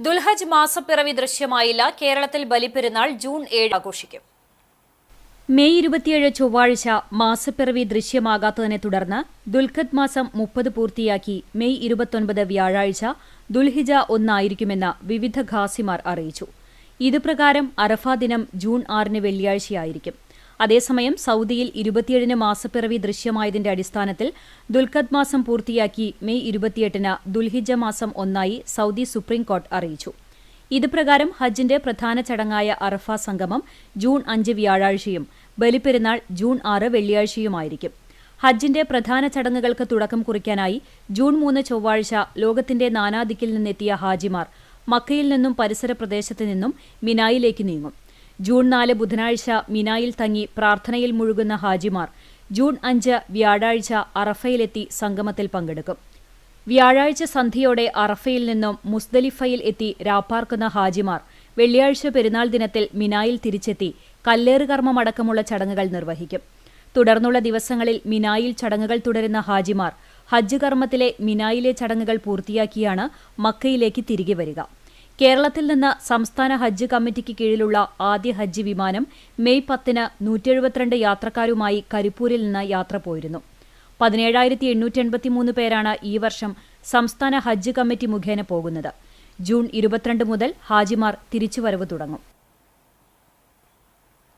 ദുൽഹജ് മാസപ്പിറവി ദൃശ്യമായില്ല. കേരളത്തിൽ ബലിപ്പെരുന്നാൾ ജൂൺ ഏഴ് ആഘോഷിക്കും. മെയ് ഇരുപത്തിയേഴ് ചൊവ്വാഴ്ച മാസപ്പിറവി ദൃശ്യമാകാത്തതിനെ തുടർന്ന് ദുൽഖദ് മാസം മുപ്പത് പൂർത്തിയാക്കി മെയ് ഇരുപത്തൊൻപത് വ്യാഴാഴ്ച ദുൽഹിജ ഒന്നായിരിക്കുമെന്ന് വിവിധ ഖാസിമാർ അറിയിച്ചു. ഇതുപ്രകാരം അറഫാ ദിനം ജൂൺ ആറിന് വെള്ളിയാഴ്ചയായിരിക്കും. അതേസമയം സൗദിയിൽ ഇരുപത്തിയേഴിന് മാസപ്പിറവി ദൃശ്യമായതിന്റെ അടിസ്ഥാനത്തിൽ ദുൽഖദ് മാസം പൂർത്തിയാക്കി മെയ് ഇരുപത്തിയെട്ടിന് ദുൽഹിജ മാസം ഒന്നായി സൗദി സുപ്രീം കോടതി അറിയിച്ചു. ഇതുപ്രകാരം ഹജ്ജിന്റെ പ്രധാന ചടങ്ങായ അറഫ സംഗമം ജൂൺ അഞ്ച് വ്യാഴാഴ്ചയും ബലിപ്പെരുന്നാൾ ജൂൺ ആറ് വെള്ളിയാഴ്ചയുമായിരിക്കും. ഹജ്ജിന്റെ പ്രധാന ചടങ്ങുകൾക്ക് തുടക്കം കുറിക്കാനായി ജൂൺ മൂന്ന് ചൊവ്വാഴ്ച ലോകത്തിന്റെ നാനാദിക്കിൽ നിന്നെത്തിയ ഹാജിമാർ മക്കയിൽ നിന്നും പരിസര പ്രദേശത്ത് നിന്നും മിനായിലേക്ക് നീങ്ങും. ജൂൺ നാല് ബുധനാഴ്ച മിനായിൽ തങ്ങി പ്രാർത്ഥനയിൽ മുഴുകുന്ന ഹാജിമാർ ജൂൺ അഞ്ച് വ്യാഴാഴ്ച അറഫയിലെത്തി സംഗമത്തിൽ പങ്കെടുക്കും. വ്യാഴാഴ്ച സന്ധ്യയോടെ അറഫയിൽ നിന്നും മുസ്ദലിഫയിൽ എത്തി രാപ്പാർക്കുന്ന ഹാജിമാർ വെള്ളിയാഴ്ച പെരുന്നാൾ ദിനത്തിൽ മിനായിൽ തിരിച്ചെത്തി കല്ലേറുകർമ്മമടക്കമുള്ള ചടങ്ങുകൾ നിർവഹിക്കും. തുടർന്നുള്ള ദിവസങ്ങളിൽ മിനായിൽ ചടങ്ങുകൾ തുടരുന്ന ഹാജിമാർ ഹജ്ജ് കർമ്മത്തിലെ മിനായിലെ ചടങ്ങുകൾ പൂർത്തിയാക്കിയാണ് മക്കയിലേക്ക് തിരികെ വരിക. കേരളത്തിൽ നിന്ന് സംസ്ഥാന ഹജ്ജ് കമ്മിറ്റിക്ക് കീഴിലുള്ള ആദ്യ ഹജ്ജ് വിമാനം മെയ് പത്തിന് നൂറ്റെഴുപത്തിരണ്ട് യാത്രക്കാരുമായി കരിപ്പൂരിൽ നിന്ന് യാത്ര പോയിരുന്നു. പതിനേഴായിരത്തി എണ്ണൂറ്റി എൺപത്തിമൂന്ന് പേരാണ് ഈ വർഷം സംസ്ഥാന ഹജ്ജ് കമ്മിറ്റി മുഖേന പോകുന്നത്. ജൂൺ ഇരുപത്തിരണ്ട് മുതൽ ഹാജിമാർ തിരിച്ചുവരവ് തുടങ്ങും.